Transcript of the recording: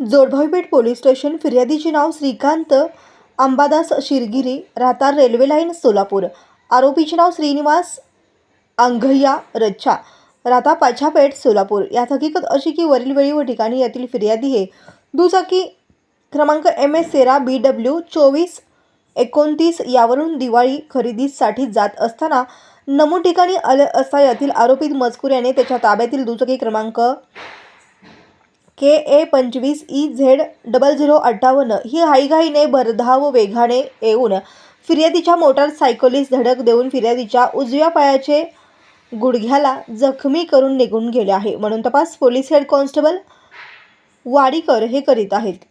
जोडभावीपेठ police station फिर्यादीचे नाव श्रीकांत अंबादास शिरगिरी राहता रेल्वे लाईन सोलापूर. आरोपीचे नाव श्रीनिवास अंघय्या रच्छा राहता पाछापेठ सोलापूर. यात हकीकत अशी की वरील वेळी व ठिकाणी यातील फिर्यादी हे दुचाकी क्रमांक एम एस सेरा बी डब्ल्यू चोवीस एकोणतीस यावरून दिवाळी खरेदीसाठी जात असताना नमूद ठिकाणी आले असता यातील आरोपीत मजकूर याने त्याच्या ताब्यातील दुचाकी क्रमांक के ए पंचवीस ई झेड डबल झिरो अठ्ठावन्न ही हाईघाईने भरधाव वेगाने येऊन फिर्यादीच्या मोटारसायकलीस धडक देऊन फिर्यादीच्या उजव्या पायाचे गुडघ्याला जखमी करून निघून गेले आहे. म्हणून तपास पोलीस हेड कॉन्स्टेबल वाडीकर हे करीत आहेत.